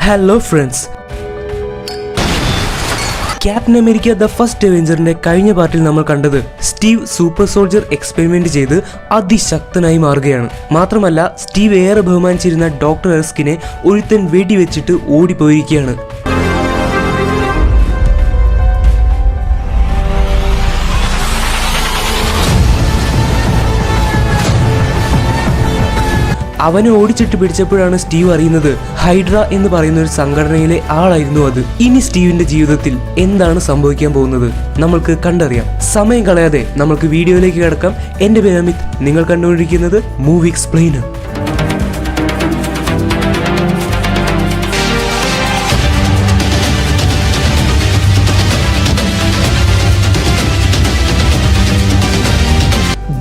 Hello friends captain America the first എവഞ്ചറിന്റെ കഴിഞ്ഞ പാർട്ടിൽ നമ്മൾ കണ്ടത് സ്റ്റീവ് സൂപ്പർ സോൾജർ എക്സ്പെരിമെന്റ് ചെയ്ത് അതിശക്തനായി മാറുകയാണ്. മാത്രമല്ല സ്റ്റീവ് ഏറെ ബഹുമാനിച്ചിരുന്ന ഡോക്ടർ എർസ്കിനെ ഒരുത്തൻ വെടിവെച്ചിട്ട് ഓടിപ്പോയിരിക്കുകയാണ്. അവനെ ഓടിച്ചിട്ട് പിടിച്ചപ്പോഴാണ് സ്റ്റീവ് അറിയുന്നത് ഹൈഡ്ര എന്ന് പറയുന്ന ഒരു സംഘടനയിലെ ആളായിരുന്നു അത്. ഇനി സ്റ്റീവിന്റെ ജീവിതത്തിൽ എന്താണ് സംഭവിക്കാൻ പോകുന്നത് നമ്മൾക്ക് കണ്ടറിയാം. സമയം കളയാതെ നമ്മൾക്ക് വീഡിയോയിലേക്ക് കിടക്കാം. എന്റെ പേര് അമിത്. നിങ്ങൾ കണ്ടുകൊണ്ടിരിക്കുന്നത് മൂവി എക്സ്പ്ലെയിനർ.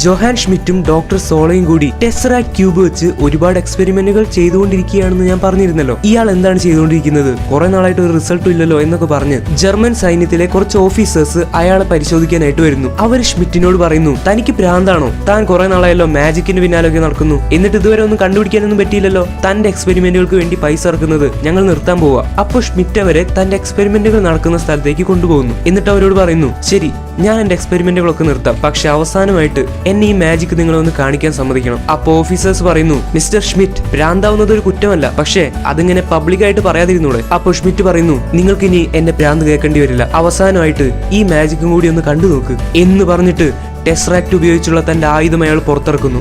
ജൊഹാൻ ഷ്മിറ്റും ഡോക്ടർ സോളയും കൂടി ടെസ്റ ക്യൂബ് വെച്ച് ഒരുപാട് എക്സ്പെരിമെന്റുകൾ ചെയ്തുകൊണ്ടിരിക്കുകയാണെന്ന് ഞാൻ പറഞ്ഞിരുന്നല്ലോ. ഇയാൾ എന്താണ് ചെയ്തുകൊണ്ടിരിക്കുന്നത്? കുറെ നാളായിട്ട് ഒരു റിസൾട്ടും ഇല്ലല്ലോ എന്നൊക്കെ പറഞ്ഞ് ജർമ്മൻ സൈന്യത്തിലെ കുറച്ച് ഓഫീസേഴ്സ് അയാളെ പരിശോധിക്കാനായിട്ട് വരുന്നു. അവർ ഷ്മിറ്റിനോട് പറയുന്നു തനിക്ക് ഭ്രാന്താണോ? താൻ കുറെ നാളായല്ലോ മാജിക്കിന് പിന്നാലൊക്കെ നടക്കുന്നു. എന്നിട്ട് ഇതുവരെ ഒന്നും കണ്ടുപിടിക്കാനൊന്നും പറ്റിയില്ലല്ലോ. തന്റെ എക്സ്പെരിമെന്റുകൾക്ക് വേണ്ടി പൈസ ഇറക്കുന്നത് ഞങ്ങൾ നിർത്താൻ പോവാ. അപ്പോൾ ഷ്മിറ്റ് അവരെ തന്റെ എക്സ്പെരിമെന്റുകൾ നടക്കുന്ന സ്ഥലത്തേക്ക് കൊണ്ടുപോകുന്നു. എന്നിട്ട് അവരോട് പറയുന്നു ശരി ഞാൻ എന്റെ എക്സ്പെരിമെന്റുകളൊക്കെ നിർത്താം. പക്ഷെ അവസാനമായിട്ട് എന്നെ ഈ മാജിക് നിങ്ങളൊന്ന് കാണിക്കാൻ സമ്മതിക്കണം. അപ്പോൾ ഓഫീസേഴ്സ് പറയുന്നു മിസ്റ്റർ ഷ്മിറ്റ് ഭ്രാന്താവുന്നത് ഒരു കുറ്റമല്ല. പക്ഷേ അതിങ്ങനെ പബ്ലിക്കായിട്ട് പറയാതിരുന്നൂടെ? അപ്പോൾ ഷ്മിറ്റ് പറയുന്നു നിങ്ങൾക്ക് ഇനി എന്നെ ഭ്രാന്ത് കേൾക്കേണ്ടി വരില്ല. അവസാനമായിട്ട് ഈ മാജിക്കും കൂടി ഒന്ന് കണ്ടു നോക്ക് എന്ന് പറഞ്ഞിട്ട് ടെസ്റാക്ട് ഉപയോഗിച്ചുള്ള തന്റെ ആയുധം അയാൾ പുറത്തിറക്കുന്നു.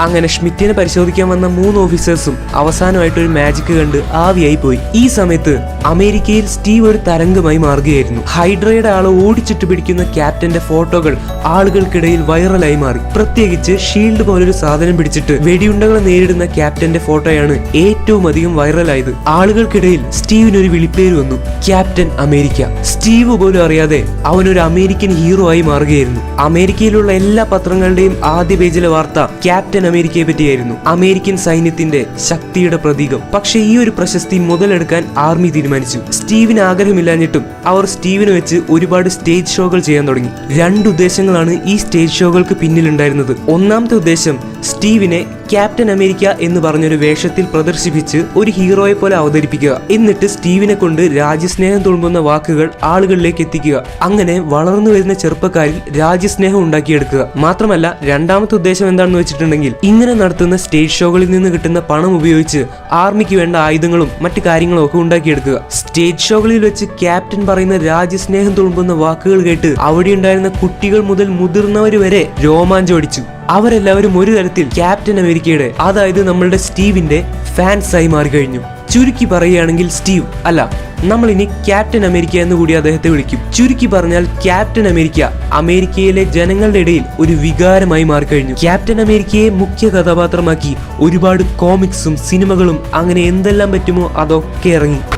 അങ്ങനെ ഷ്മിറ്റിനെ പരിശോധിക്കാൻ വന്ന മൂന്ന് ഓഫീസേഴ്സും അവസാനമായിട്ട് ഒരു മാജിക് കണ്ട് ആവിയായി പോയി. ഈ സമയത്ത് അമേരിക്കയിൽ സ്റ്റീവ് ഒരു തരംഗമായി മാറുകയായിരുന്നു. ഹൈഡ്രയുടെ ആളെ ഓടിച്ചിട്ട് പിടിക്കുന്ന ക്യാപ്റ്റന്റെ ഫോട്ടോകൾ ആളുകൾക്കിടയിൽ വൈറലായി മാറി. പ്രത്യേകിച്ച് ഷീൽഡ് പോലൊരു സാധനം പിടിച്ചിട്ട് വെടിയുണ്ടകളെ നേരിടുന്ന ക്യാപ്റ്റന്റെ ഫോട്ടോയാണ് ഏറ്റവും അധികം വൈറലായത്. ആളുകൾക്കിടയിൽ സ്റ്റീവിന് ഒരു വിളിപ്പേര് വന്നു. Captain America. സ്റ്റീവ് പോലും അറിയാതെ അവനൊരു അമേരിക്കൻ ഹീറോ ആയി മാറുകയായിരുന്നു. അമേരിക്കയിലുള്ള എല്ലാ പത്രങ്ങളുടെയും ആദ്യ പേജിലെ വാർത്ത ക്യാപ്റ്റൻ അമേരിക്കയെ പറ്റിയായിരുന്നു. അമേരിക്കൻ സൈന്യത്തിന്റെ ശക്തിയുടെ പ്രതീകം. പക്ഷേ ഈ ഒരു പ്രശസ്തി മുതലെടുക്കാൻ ആർമി തീരുമാനിച്ചു. സ്റ്റീവിന് ആഗ്രഹമില്ലാഞ്ഞിട്ടും അവർ സ്റ്റീവിനെ വെച്ച് ഒരുപാട് സ്റ്റേജ് ഷോകൾ ചെയ്യാൻ തുടങ്ങി. രണ്ട് ഉദ്ദേശങ്ങളാണ് ഈ സ്റ്റേജ് ഷോകൾക്ക് പിന്നിലുണ്ടായിരുന്നത്. ഒന്നാമത്തെ ഉദ്ദേശം സ്റ്റീവിനെ ക്യാപ്റ്റൻ അമേരിക്ക എന്ന് പറഞ്ഞൊരു വേഷത്തിൽ പ്രദർശിപ്പിച്ച് ഒരു ഹീറോയെ പോലെ അവതരിപ്പിക്കുക. എന്നിട്ട് സ്റ്റീവിനെ കൊണ്ട് രാജ്യസ്നേഹം തുളുമ്പുന്ന വാക്കുകൾ ആളുകളിലേക്ക് എത്തിക്കുക. അങ്ങനെ വളർന്നു വരുന്ന ചെറുപ്പക്കാരിൽ രാജ്യസ്നേഹം ഉണ്ടാക്കിയെടുക്കുക. മാത്രമല്ല രണ്ടാമത്തെ ഉദ്ദേശം എന്താണെന്ന് വെച്ചിട്ടുണ്ടെങ്കിൽ ഇങ്ങനെ നടത്തുന്ന സ്റ്റേജ് ഷോകളിൽ നിന്ന് കിട്ടുന്ന പണം ഉപയോഗിച്ച് ആർമിക്ക് വേണ്ട ആയുധങ്ങളും മറ്റു കാര്യങ്ങളും ഒക്കെ ഉണ്ടാക്കിയെടുക്കുക. സ്റ്റേജ് ഷോകളിൽ വെച്ച് ക്യാപ്റ്റൻ പറയുന്ന രാജ്യസ്നേഹം തുളുമ്പുന്ന വാക്കുകൾ കേട്ട് അവിടെ ഉണ്ടായിരുന്ന കുട്ടികൾ മുതൽ മുതിർന്നവർ വരെ രോമാഞ്ചമടിച്ചു അവരെല്ലാവരും ഒരു തരത്തിൽ ക്യാപ്റ്റൻ അമേരിക്കയുടെ അതായത് നമ്മളുടെ സ്റ്റീവിന്റെ ഫാൻസ് ആയി മാറി കഴിഞ്ഞു ചുരുക്കി പറയുകയാണെങ്കിൽ സ്റ്റീവ് അല്ല നമ്മൾ ഇനി ക്യാപ്റ്റൻ അമേരിക്ക എന്ന് കൂടി അദ്ദേഹത്തെ വിളിക്കും. ചുരുക്കി പറഞ്ഞാൽ ക്യാപ്റ്റൻ അമേരിക്ക അമേരിക്കയിലെ ജനങ്ങളുടെ ഇടയിൽ ഒരു വികാരമായി മാറിക്കഴിഞ്ഞു. ക്യാപ്റ്റൻ അമേരിക്കയെ മുഖ്യ കഥാപാത്രമാക്കി ഒരുപാട് കോമിക്സും സിനിമകളും അങ്ങനെ എന്തെല്ലാം പറ്റുമോ അതൊക്കെ ഇറങ്ങി.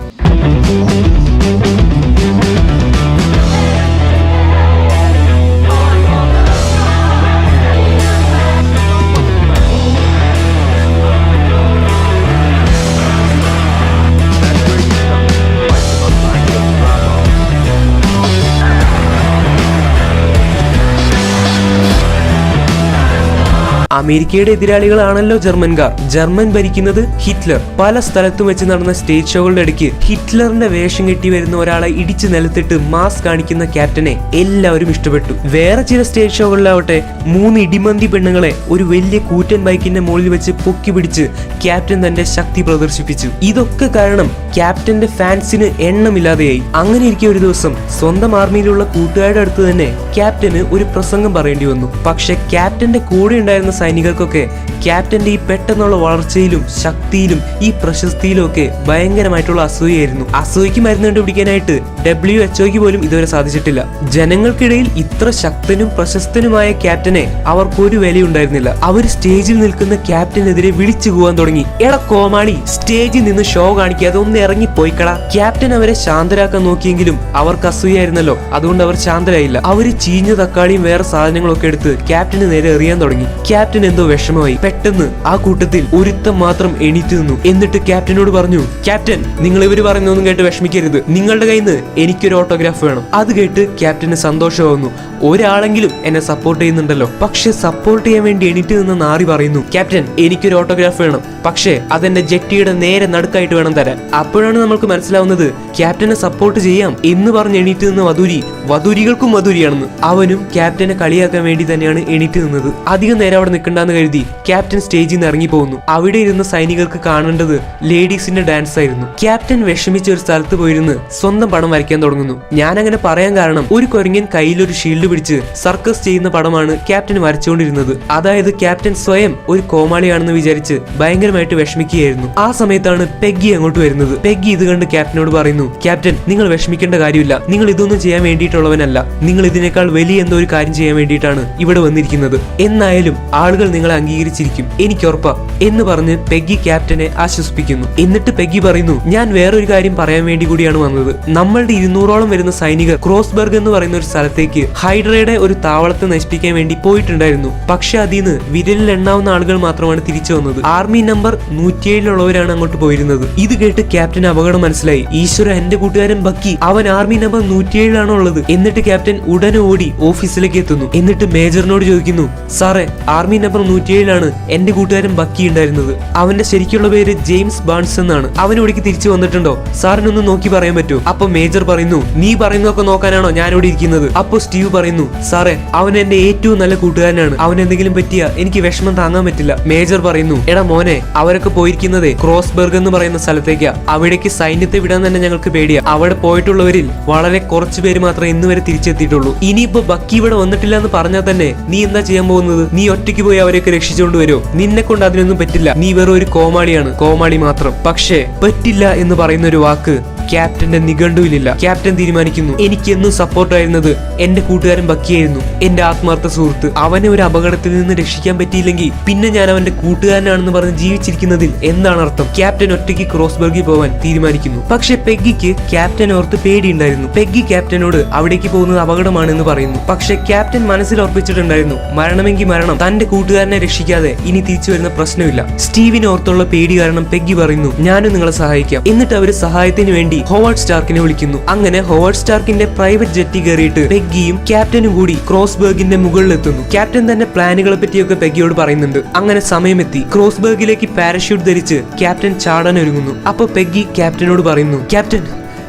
അമേരിക്കയുടെ എതിരാളികളാണല്ലോ ജർമ്മൻകാർ. ജർമ്മൻ ഭരിക്കുന്നത് ഹിറ്റ്ലർ. പല സ്ഥലത്തും വെച്ച് നടന്ന സ്റ്റേജ് ഷോകളുടെ ഇടയ്ക്ക് ഹിറ്റ്ലറിന്റെ വേഷം കെട്ടി വരുന്ന ഒരാളെ ഇടിച്ചു നിലത്തിട്ട് മാസ് കാണിക്കുന്ന ക്യാപ്റ്റനെ എല്ലാവരും ഇഷ്ടപ്പെട്ടു. വേറെ ചില സ്റ്റേജ് ഷോകളിലാവട്ടെ മൂന്ന് ഇടിമന്തി പെണ്ണുങ്ങളെ ഒരു വലിയ കൂറ്റൻ ബൈക്കിന്റെ മുകളിൽ വെച്ച് പൊക്കി പിടിച്ച് ക്യാപ്റ്റൻ തന്റെ ശക്തി പ്രദർശിപ്പിച്ചു. ഇതൊക്കെ കാരണം ക്യാപ്റ്റന്റെ ഫാൻസിന് എണ്ണമില്ലാതെയായി. അങ്ങനെ ഇരിക്കെ ഒരു ദിവസം സ്വന്തം ആർമിയിലുള്ള കൂട്ടുകാരുടെ അടുത്ത് തന്നെ ക്യാപ്റ്റന് ഒരു പ്രസംഗം പറയേണ്ടി വന്നു. പക്ഷെ ക്യാപ്റ്റന്റെ കൂടെ ഉണ്ടായിരുന്ന സൈനികർക്കൊക്കെ ക്യാപ്റ്റന്റെ ഈ പെട്ടെന്നുള്ള വളർച്ചയിലും ശക്തിയിലും ഈ പ്രശസ്തിയിലും ഒക്കെ ഭയങ്കരമായിട്ടുള്ള അസൂയായിരുന്നു അസൂയക്ക് മരുന്ന് കണ്ടുപിടിക്കാനായിട്ട് ഡബ്ല്യു എച്ച്ഒക്ക് പോലും ഇതുവരെ സാധിച്ചിട്ടില്ല. ജനങ്ങൾക്കിടയിൽ ഇത്ര ശക്തനും പ്രശസ്തനുമായ ക്യാപ്റ്റനെ അവർക്കൊരു വിലയുണ്ടായിരുന്നില്ല. അവർ സ്റ്റേജിൽ നിൽക്കുന്ന ക്യാപ്റ്റനെതിരെ വിളിച്ചു പോകാൻ തുടങ്ങി. എട കോമാളി സ്റ്റേജിൽ നിന്ന് ഷോ കാണിക്കാതെ ഒന്ന് ഇറങ്ങി പോയിക്കളാ ക്യാപ്റ്റൻ അവരെ ശാന്തരാക്കാൻ നോക്കിയെങ്കിലും അവർക്ക് അസൂയായിരുന്നല്ലോ അതുകൊണ്ട് അവർ ശാന്തരായില്ല. അവർ ചീഞ്ഞ തക്കാളിയും വേറെ സാധനങ്ങളൊക്കെ എടുത്ത് ക്യാപ്റ്റന് നേരെ എറിയാൻ തുടങ്ങി. ക്യാപ്റ്റൻ എന്തോ വിഷമമായി പെട്ടെന്ന് ആ കൂട്ടത്തിൽ ഒരുത്തം മാത്രം എണീറ്റ് നിന്നു. എന്നിട്ട് ക്യാപ്റ്റനോട് പറഞ്ഞു ക്യാപ്റ്റൻ നിങ്ങൾ ഇവർ പറയുന്നൊന്നും കേട്ട് വിഷമിക്കരുത്. നിങ്ങളുടെ കയ്യിൽ നിന്ന് എനിക്കൊരു ഓട്ടോഗ്രാഫ് വേണം. അത് കേട്ട് ക്യാപ്റ്റന് സന്തോഷമാവുന്നു. ഒരാളെങ്കിലും എന്നെ സപ്പോർട്ട് ചെയ്യുന്നുണ്ടല്ലോ. പക്ഷെ സപ്പോർട്ട് ചെയ്യാൻ വേണ്ടി എണീറ്റ് നിന്ന് നാറി പറയുന്നു ക്യാപ്റ്റൻ എനിക്കൊരു ഓട്ടോഗ്രാഫ് വേണം. പക്ഷേ അതെന്റെ ജെട്ടിയുടെ നേരെ നടുക്കായിട്ട് വേണം തരാൻ. അപ്പോഴാണ് നമ്മൾക്ക് മനസ്സിലാവുന്നത് ക്യാപ്റ്റനെ സപ്പോർട്ട് ചെയ്യാം എന്ന് പറഞ്ഞ് എണീറ്റ് നിന്ന് വധൂരി വധൂരികൾക്കും വധൂരിയാണെന്ന്. അവനും ക്യാപ്റ്റനെ കളിയാക്കാൻ വേണ്ടി തന്നെയാണ് എണീറ്റ് നിന്നത്. അധികം നേരം അവിടെ നിൽക്കണ്ടെന്ന് കരുതി ക്യാപ്റ്റൻ സ്റ്റേജിൽ നിന്ന് ഇറങ്ങി പോകുന്നു അവിടെ ഇരുന്ന സൈനികർക്ക് കാണേണ്ടത് ലേഡീസിന്റെ ഡാൻസ് ആയിരുന്നു. ക്യാപ്റ്റൻ വിഷമിച്ച ഒരു സ്ഥലത്ത് പോയിരുന്ന് സ്വന്തം പടം വരയ്ക്കാൻ തുടങ്ങുന്നു. ഞാൻ അങ്ങനെ പറയാൻ കാരണം ഒരു കൊരങ്ങൻ കയ്യിലൊരു ഷീൽഡ് പിടിച്ച് സർക്കസ് ചെയ്യുന്ന പടമാണ് ക്യാപ്റ്റൻ വരച്ചുകൊണ്ടിരുന്നത്. അതായത് ക്യാപ്റ്റൻ സ്വയം ഒരു കോമാളിയാണെന്ന് വിചാരിച്ച് ഭയങ്കരമായിട്ട് വിഷമിക്കുകയായിരുന്നു. ആ സമയത്താണ് പെഗ്ഗി അങ്ങോട്ട് വരുന്നത്. പെഗ്ഗി ഇത് കണ്ട് ക്യാപ്റ്റനോട് പറയുന്നു ക്യാപ്റ്റൻ നിങ്ങൾ വിഷമിക്കേണ്ട കാര്യമില്ല. നിങ്ങൾ ഇതൊന്നും ചെയ്യാൻ വേണ്ടിയിട്ടുള്ളവനല്ല. നിങ്ങൾ ഇതിനേക്കാൾ വലിയ എന്തോ ഒരു കാര്യം ചെയ്യാൻ വേണ്ടിയിട്ടാണ് ഇവിടെ വന്നിരിക്കുന്നത്. എന്നായാലും ആളുകൾ നിങ്ങളെ അംഗീകരിച്ചിരിക്കും. എനിക്ക് ഉറപ്പാ. എന്ന് പറഞ്ഞ് പെഗ്ഗി ക്യാപ്റ്റനെ ആശ്വസിപ്പിക്കുന്നു. എന്നിട്ട് പെഗ്ഗി പറയുന്നു ഞാൻ വേറൊരു കാര്യം പറയാൻ വേണ്ടി കൂടിയാണ് വന്നത്. നമ്മളുടെ ഇരുന്നൂറോളം വരുന്ന സൈനികർ ക്രോസ്ബർഗ് എന്ന് പറയുന്ന ഒരു സ്ഥലത്തേക്ക് ഹൈഡ്രയുടെ ഒരു താവളത്തെ നശിപ്പിക്കാൻ വേണ്ടി പോയിട്ടുണ്ടായിരുന്നു. പക്ഷെ അതിന്ന് വിരലിൽ എണ്ണാവുന്ന ആളുകൾ മാത്രമാണ് തിരിച്ചു വന്നത്. ആർമി നമ്പർ നൂറ്റിയേഴിലുള്ളവരാണ് അങ്ങോട്ട് പോയിരുന്നത്. ഇത് കേട്ട് ക്യാപ്റ്റൻ അപകടം മനസ്സിലായി. ഈശ്വര എന്റെ കൂട്ടുകാരൻ ബക്കി. അവൻ ആർമി നമ്പർ നൂറ്റിയേഴിലാണോ ഉള്ളത്. എന്നിട്ട് ക്യാപ്റ്റൻ ഉടനെ ഓടി ഓഫീസിലേക്ക് എത്തുന്നു. എന്നിട്ട് മേജറിനോട് ചോദിക്കുന്നു സാറേ ആർമി നമ്പർ നൂറ്റിയേഴിലാണ് എന്റെ കൂട്ടുകാരൻ ബക്കി ഉണ്ടായിരുന്നത്. അവന്റെ ശരിക്കുള്ള പേര് ജെയിംസ് ബാൺസ് എന്നാണ്. അവൻ ഇവിടേക്ക് തിരിച്ചു വന്നിട്ടുണ്ടോ? സാറിനൊന്ന് നോക്കി പറയാൻ പറ്റൂ. അപ്പൊ മേജർ പറയുന്നു നീ പറയുന്നതൊക്കെ നോക്കാനാണോ ഞാൻ ഇവിടെ ഇരിക്കുന്നത്? അപ്പൊ സ്റ്റീവ് പറയുന്നു സാറേ അവൻ എന്റെ ഏറ്റവും നല്ല കൂട്ടുകാരനാണ്. അവൻ എന്തെങ്കിലും പറ്റിയ എനിക്ക് വിഷമം താങ്ങാൻ പറ്റില്ല. മേജർ പറയുന്നു എടാ മോനെ അവരൊക്കെ പോയിരിക്കുന്നത് ക്രോസ്ബർഗ് എന്ന് പറയുന്ന സ്ഥലത്തേക്കാ. അവിടേക്ക് സൈന്യത്തെ വിടാൻ തന്നെ ഞങ്ങൾക്ക് പേടിയാ. അവിടെ പോയിട്ടുള്ളവരിൽ വളരെ കുറച്ചു പേര് മാത്രമേ ഇന്ന് വരെ തിരിച്ചെത്തിയിട്ടുള്ളൂ. ഇനിയിപ്പോ ബക്കി ഇവിടെ വന്നിട്ടില്ല എന്ന് പറഞ്ഞാൽ തന്നെ നീ എന്താ ചെയ്യാൻ പോകുന്നത്? നീ ഒറ്റയ്ക്ക് പോയി അവരെയൊക്കെ രക്ഷിച്ചുകൊണ്ട് വരുമോ നിന്നെ കൊണ്ട് അതിനൊന്നും പറ്റില്ല. നീ വെറും ഒരു കോമാളിയാണ്. കോമാളി മാത്രം. പക്ഷേ പറ്റില്ല എന്ന് പറയുന്ന ഒരു വാക്ക് ക്യാപ്റ്റന്റെ നിഘണ്ടുവിലില്ല. ക്യാപ്റ്റൻ തീരുമാനിക്കുന്നു. എനിക്ക് എന്നും സപ്പോർട്ടായിരുന്നത് എന്റെ കൂട്ടുകാരൻ ബക്കിയായിരുന്നു. എന്റെ ആത്മാർത്ഥ സുഹൃത്ത്. അവനെ ഒരു അപകടത്തിൽ നിന്ന് രക്ഷിക്കാൻ പറ്റിയില്ലെങ്കിൽ പിന്നെ ഞാൻ അവന്റെ കൂട്ടുകാരനാണെന്ന് പറഞ്ഞ് ജീവിച്ചിരിക്കുന്നതിൽ എന്താണ് അർത്ഥം? ക്യാപ്റ്റൻ ഒറ്റയ്ക്ക് ക്രോസ്ബർഗിൽ പോവാൻ തീരുമാനിക്കുന്നു. പക്ഷെ പെഗ്ഗിക്ക് ക്യാപ്റ്റൻ ഓർത്ത് പേടിയുണ്ടായിരുന്നു. പെഗ്ഗി ക്യാപ്റ്റനോട് അവിടേക്ക് പോകുന്നത് അപകടമാണെന്ന് പറയുന്നു. പക്ഷെ ക്യാപ്റ്റൻ മനസ്സിൽ ഉറപ്പിച്ചിട്ടുണ്ടായിരുന്നു മരണമെങ്കിൽ മരണം. തന്റെ കൂട്ടുകാരനെ രക്ഷിക്കാതെ ഇനി തിരിച്ചു വരുന്ന പ്രശ്നമില്ല. സ്റ്റീവിനെ ഓർത്തുള്ള പേടി കാരണം പെഗ്ഗി പറയുന്നു ഞാനും നിങ്ങളെ സഹായിക്കാം. എന്നിട്ട് അവർ സഹായത്തിന് വേണ്ടി ഹോവാർഡ് സ്റ്റാർക്കിനെ വിളിക്കുന്നു. അങ്ങനെ ഹോവാർഡ് സ്റ്റാർക്കിന്റെ പ്രൈവറ്റ് ജെറ്റി കയറിയിട്ട് പെഗ്ഗിയും ക്യാപ്റ്റനും കൂടി ക്രോസ്ബർഗിന്റെ മുകളിലെത്തുന്നു. ക്യാപ്റ്റൻ തന്നെ പ്ലാനുകളെ പറ്റിയൊക്കെ പെഗ്ഗിയോട് പറയുന്നുണ്ട്. അങ്ങനെ സമയമെത്തി. ക്രോസ്ബർഗിലേക്ക് പാരഷ്യൂട്ട് ധരിച്ച് ക്യാപ്റ്റൻ ചാടാൻ ഒരുങ്ങുന്നു. അപ്പൊ പെഗ്ഗി ക്യാപ്റ്റനോട് പറയുന്നു ക്യാപ്റ്റൻ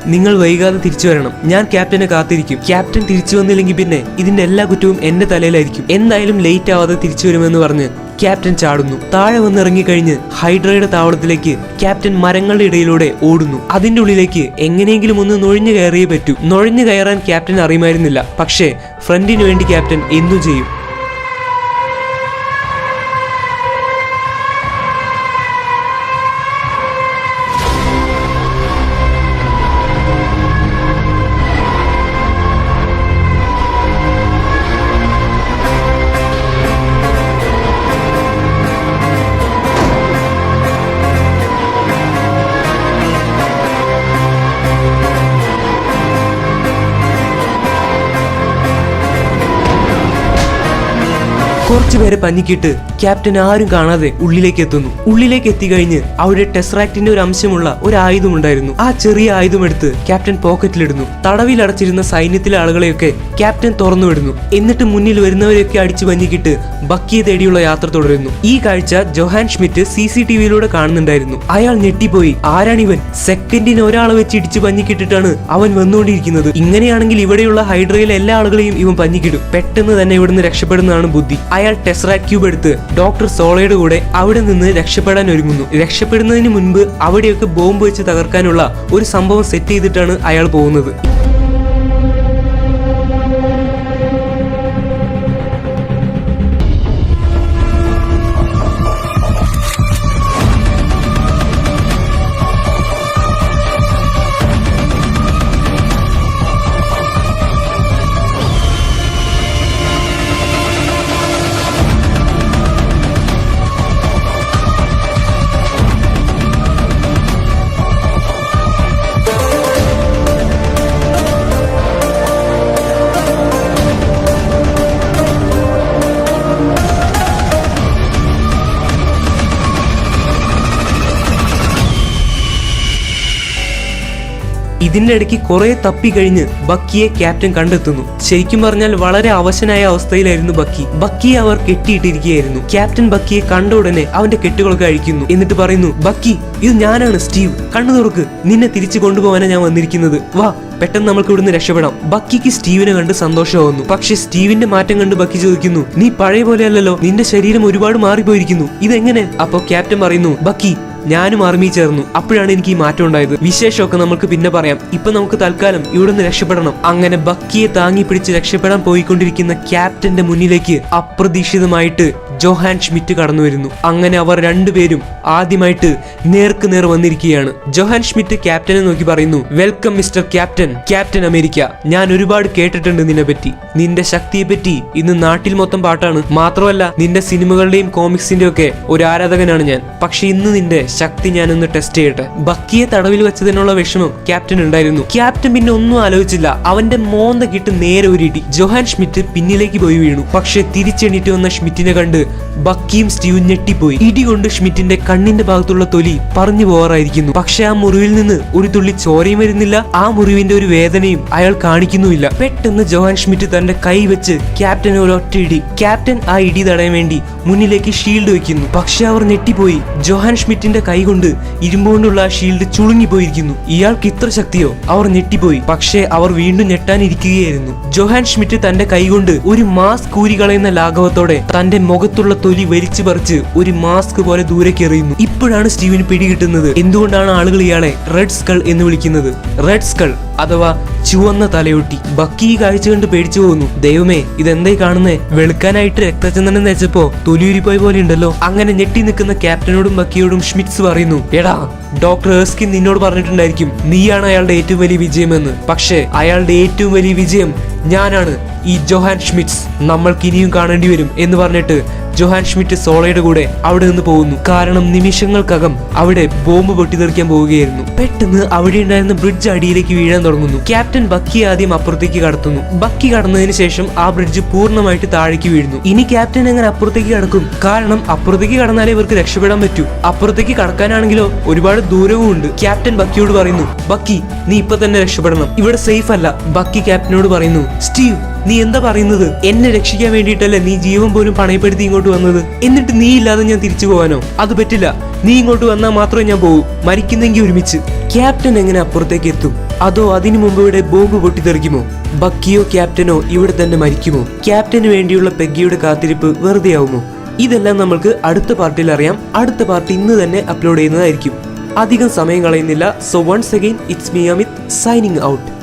നിങ്ങൾ വൈകാതെ തിരിച്ചു വരണം. ഞാൻ ക്യാപ്റ്റനെ കാത്തിരിക്കും. ക്യാപ്റ്റൻ തിരിച്ചു വന്നില്ലെങ്കിൽ പിന്നെ ഇതിന്റെ എല്ലാ കുറ്റവും എന്റെ തലയിലായിരിക്കും. എന്തായാലും ലേറ്റ് ആവാതെ തിരിച്ചു വരുമെന്ന് പറഞ്ഞ് ക്യാപ്റ്റൻ ചാടുന്നു. താഴെ വന്നിറങ്ങിക്കഴിഞ്ഞ് ഹൈഡ്രയുടെ താവളത്തിലേക്ക് ക്യാപ്റ്റൻ മരങ്ങളുടെ ഇടയിലൂടെ ഓടുന്നു. അതിന്റെ ഉള്ളിലേക്ക് എങ്ങനെയെങ്കിലും ഒന്ന് നുഴഞ്ഞു കയറിയേ പറ്റൂ. നുഴഞ്ഞു കയറാൻ ക്യാപ്റ്റൻ അറിയുമായിരുന്നില്ല. പക്ഷേ ഫ്രണ്ടിനു വേണ്ടി ക്യാപ്റ്റൻ എന്തു ചെയ്യും? forte കുറച്ചുപേരെ പഞ്ഞിക്കിട്ട് ക്യാപ്റ്റൻ ആരും കാണാതെ ഉള്ളിലേക്ക് എത്തുന്നു. ഉള്ളിലേക്ക് എത്തിക്കഴിഞ്ഞ് അവിടെ ടെസ്റാക്റ്റിന്റെ ഒരു അംശമുള്ള ഒരു ആയുധം ഉണ്ടായിരുന്നു. ആ ചെറിയ ആയുധം എടുത്ത് ക്യാപ്റ്റൻ പോക്കറ്റിലിടുന്നു. തടവിൽ അടച്ചിരുന്ന സൈന്യത്തിലെ ആളുകളെയൊക്കെ ക്യാപ്റ്റൻ തുറന്നു വിടുന്നു. എന്നിട്ട് മുന്നിൽ വരുന്നവരെയൊക്കെ അടിച്ചു പഞ്ഞിക്കിട്ട് ബക്കിയെ തേടിയുള്ള യാത്ര തുടരുന്നു. ഈ കാഴ്ച Johann Schmidt C C T വിയിലൂടെ കാണുന്നുണ്ടായിരുന്നു. അയാൾ ഞെട്ടിപ്പോയി. ആരാണിവൻ? സെക്കൻഡിന് ഒരാളെ വെച്ച് ഇടിച്ച് പഞ്ഞിക്കിട്ടിട്ടാണ് അവൻ വന്നുകൊണ്ടിരിക്കുന്നത്. ഇങ്ങനെയാണെങ്കിൽ ഇവിടെയുള്ള ഹൈഡ്രയിലെ എല്ലാ ആളുകളെയും ഇവൻ പഞ്ഞിക്കിടും. പെട്ടെന്ന് തന്നെ ഇവിടുന്ന് രക്ഷപ്പെടുന്നതാണ് ബുദ്ധി. അയാൾ ടെസ്റാ ക്യൂബ് എടുത്ത് ഡോക്ടർ സോളയുടെ കൂടെ അവിടെ നിന്ന് രക്ഷപ്പെടാൻ ഒരുങ്ങുന്നു. രക്ഷപ്പെടുന്നതിന് മുൻപ് അവിടെയൊക്കെ ബോംബ് വെച്ച് തകർക്കാനുള്ള ഒരു സംഭവം സെറ്റ് ചെയ്തിട്ടാണ് അയാൾ പോകുന്നത്. ഇതിന്റെ ഇടയ്ക്ക് കുറെ തപ്പി കഴിഞ്ഞ് ബക്കിയെ ക്യാപ്റ്റൻ കണ്ടെത്തുന്നു. ശരിക്കും പറഞ്ഞാൽ വളരെ അവശനായ അവസ്ഥയിലായിരുന്നു ബക്കി. ബക്കിയെ അവർ കെട്ടിയിട്ടിരിക്കുകയായിരുന്നു. ക്യാപ്റ്റൻ ബക്കിയെ കണ്ട ഉടനെ അവന്റെ കെട്ടുകളൊക്കെ അഴിക്കുന്നു. എന്നിട്ട് പറയുന്നു ബക്കി ഇത് ഞാനാണ് സ്റ്റീവ്. കണ്ണു തുറക്ക്. നിന്നെ തിരിച്ചു കൊണ്ടുപോകാനാണ് ഞാൻ വന്നിരിക്കുന്നത്. വാ പെട്ടെന്ന് നമുക്ക് ഇവിടുന്ന് രക്ഷപ്പെടാം. ബക്കിക്ക് സ്റ്റീവിനെ കണ്ട് സന്തോഷമാവുന്നു. പക്ഷെ സ്റ്റീവിന്റെ മാറ്റം കണ്ട് ബക്കി ചോദിക്കുന്നു നീ പഴയ പോലെയല്ലല്ലോ നിന്റെ ശരീരം ഒരുപാട് മാറിപ്പോയിരിക്കുന്നു. ഇതെങ്ങനെ? അപ്പോ ക്യാപ്റ്റൻ പറയുന്നു ബക്കി ഞാനും ആർമി ചേർന്നു. അപ്പോഴാണ് എനിക്ക് ഈ മാറ്റം ഉണ്ടായത്. വിശേഷമൊക്കെ നമുക്ക് പിന്നെ പറയാം. ഇപ്പൊ നമുക്ക് തൽക്കാലം ഇവിടുന്ന് രക്ഷപ്പെടണം. അങ്ങനെ ബക്കിയെ താങ്ങി പിടിച്ച് രക്ഷപ്പെടാൻ പോയിക്കൊണ്ടിരിക്കുന്ന ക്യാപ്റ്റന്റെ മുന്നിലേക്ക് അപ്രതീക്ഷിതമായിട്ട് ജോഹാൻ ഷ്മിറ്റ് കടന്നു വരുന്നു. അങ്ങനെ അവർ രണ്ടുപേരും ആദ്യമായിട്ട് നേർക്ക് നേർ വന്നിരിക്കുകയാണ്. ജോഹാൻ ഷ്മിറ്റ് ക്യാപ്റ്റനെ നോക്കി പറയുന്നു welcome mister captain captain America. ഞാൻ ഒരുപാട് കേട്ടിട്ടുണ്ട് നിന്നെ പറ്റി നിന്റെ ശക്തിയെ പറ്റി ഇന്ന് നാട്ടിൽ മൊത്തം പാട്ടാണ്. മാത്രമല്ല നിന്റെ സിനിമകളുടെയും കോമിക്സിന്റെയും ഒക്കെ ഒരു ആരാധകനാണ് ഞാൻ. പക്ഷെ ഇന്ന് നിന്റെ ശക്തി ഞാനൊന്ന് ടെസ്റ്റ് ചെയ്യട്ടെ. ബക്കിയെ തടവിൽ വെച്ചതിനുള്ള വിഷമം ക്യാപ്റ്റൻ ഉണ്ടായിരുന്നു. ക്യാപ്റ്റൻ പിന്നെ ഒന്നും ആലോചിച്ചില്ല. അവന്റെ മോന്ത കിട്ട് നേരെ ഒരിടി. ജോഹാൻ ഷ്മിറ്റ് പിന്നിലേക്ക് പോയി വീണു. പക്ഷെ തിരിച്ചെണീറ്റ് വന്ന ഷ്മിറ്റിനെ കണ്ട് ബക്കിയും സ്റ്റീവും ഞെട്ടിപ്പോയി. ഇടി കൊണ്ട് ഷ്മിറ്റിന്റെ കണ്ണിന്റെ ഭാഗത്തുള്ള തൊലി പറഞ്ഞു പോവാറായിരിക്കുന്നു പക്ഷെ ആ മുറിവിൽ നിന്ന് ഒരു തുള്ളി ചോരയും വരുന്നില്ല. ആ മുറിവിന്റെ ഒരു വേദനയും അയാൾ കാണിക്കുന്നുമില്ല. പെട്ടെന്ന് ജോഹാൻ ഷ്മിറ്റ് തന്റെ കൈ വെച്ച് ക്യാപ്റ്റൻ ഒരു ഒറ്റ ഇടി ക്യാപ്റ്റൻ ആ ഇടി തടയാൻ വേണ്ടി മുന്നിലേക്ക് ഷീൽഡ് വെക്കുന്നു. പക്ഷെ അവർ ഞെട്ടിപ്പോയി. ജോഹാൻ ഷ്മിറ്റിന്റെ കൈ കൊണ്ട് ഇരുമ്പുകൊണ്ടുള്ള ആ ഷീൽഡ് ചുളുങ്ങിപ്പോയിരിക്കുന്നു. ഇയാൾക്ക് ഇത്ര ശക്തിയോ? അവർ ഞെട്ടിപ്പോയി. പക്ഷേ അവർ വീണ്ടും ഞെട്ടാനിരിക്കുകയായിരുന്നു. ജോഹാൻ ഷ്മിറ്റ് തന്റെ കൈകൊണ്ട് ഒരു മാസ്ക് കൂരി കളയുന്ന ലാഘവത്തോടെ തന്റെ മുഖത്തുള്ള തൊലി വലിച്ചു പറിച്ച് ഒരു മാസ്ക് പോലെ ദൂരേക്ക് എറിയുന്നു. ഇപ്പോഴാണ് സ്റ്റീവിന് പിടികിട്ടുന്നത്. എന്തുകൊണ്ടാണ് ആളുകൾ ഇയാളെ റെഡ് സ്കൾ എന്ന് വിളിക്കുന്നത്? റെഡ് സ്കൾ അഥവാ ചുവന്ന തലയൊട്ടി. ബക്കി ഈ കാഴ്ച കണ്ട് പേടിച്ചു പോകുന്നു ദൈവമേ ഇതെന്തായി കാണുന്നേ? വെളുക്കാനായിട്ട് രക്തചന്ദനം തേച്ചപ്പോ തൊലിയുരിപ്പോയി പോലെ ഉണ്ടല്ലോ. അങ്ങനെ ഞെട്ടി നിൽക്കുന്ന ക്യാപ്റ്റനോടും ബക്കിയോടും ഷ്മിറ്റ്സ് പറയുന്നു എടാ ഡോക്ടർ ഏസ്കിൻ നിന്നോട് പറഞ്ഞിട്ടുണ്ടായിരിക്കും നീയാണ് അയാളുടെ ഏറ്റവും വലിയ വിജയമെന്ന്. പക്ഷേ അയാളുടെ ഏറ്റവും വലിയ വിജയം ഞാനാണ് ഈ ജോഹാൻ ഷ്മിറ്റ്സ്. നമ്മൾക്ക് ഇനിയും കാണേണ്ടി വരും എന്ന് പറഞ്ഞിട്ട് ജോഹാൻ ഷ്മിറ്റ് സോളയുടെ കൂടെ അവിടെ നിന്ന് പോകുന്നു. കാരണം നിമിഷങ്ങൾക്കകം അവിടെ ബോംബ് പൊട്ടിതെറിക്കാൻ പോവുകയായിരുന്നു. പെട്ടെന്ന് അവിടെ ഉണ്ടായിരുന്ന ബ്രിഡ്ജ് അടിയിലേക്ക് വീഴാൻ തുടങ്ങുന്നു. ക്യാപ്റ്റൻ ബക്കി ആദ്യം അപ്പുറത്തേക്ക് കടത്തുന്നു. ബക്കി കടന്നതിന് ശേഷം ആ ബ്രിഡ്ജ് പൂർണമായിട്ട് താഴേക്ക് വീഴുന്നു. ഇനി ക്യാപ്റ്റൻ എങ്ങനെ അപ്പുറത്തേക്ക് കടക്കും? കാരണം അപ്പുറത്തേക്ക് കടന്നാലേ ഇവർക്ക് രക്ഷപ്പെടാൻ പറ്റൂ. അപ്പുറത്തേക്ക് കടക്കാനാണെങ്കിലോ ഒരുപാട് ദൂരവും ഉണ്ട്. ക്യാപ്റ്റൻ ബക്കിയോട് പറയുന്നു ബക്കി നീ ഇപ്പൊ തന്നെ രക്ഷപ്പെടണം. ഇവിടെ സേഫ് അല്ല. ബക്കി ക്യാപ്റ്റനോട് പറയുന്നു സ്റ്റീവ് നീ എന്താ പറയുന്നത്? എന്നെ രക്ഷിക്കാൻ വേണ്ടിയിട്ടല്ലേ നീ ജീവൻ പോലും പണയപ്പെടുത്തി ഇങ്ങോട്ട് വന്നത്? എന്നിട്ട് നീ ഇല്ലാതെ ഞാൻ തിരിച്ചു പോകാനോ അത് പറ്റില്ല. നീ ഇങ്ങോട്ട് വന്നാൽ മാത്രമേ ഞാൻ പോകൂ മരിക്കുന്നെങ്കിൽ ഒരുമിച്ച്. ക്യാപ്റ്റൻ എങ്ങനെ അപ്പുറത്തേക്ക് എത്തും? അതോ അതിനു മുമ്പ് ഇവിടെ ബോംബ് പൊട്ടിത്തെറിക്കുമോ? ബക്കിയോ ക്യാപ്റ്റനോ ഇവിടെ തന്നെ മരിക്കുമോ? ക്യാപ്റ്റന് വേണ്ടിയുള്ള പെഗ്ഗിയുടെ കാത്തിരിപ്പ് വെറുതെയാവുമോ? ഇതെല്ലാം നമ്മൾക്ക് അടുത്ത പാർട്ടിയിൽ അറിയാം. അടുത്ത പാർട്ടി ഇന്ന് തന്നെ അപ്ലോഡ് ചെയ്യുന്നതായിരിക്കും. അധികം സമയം കളയുന്നില്ല. So once again it's me Amit signing out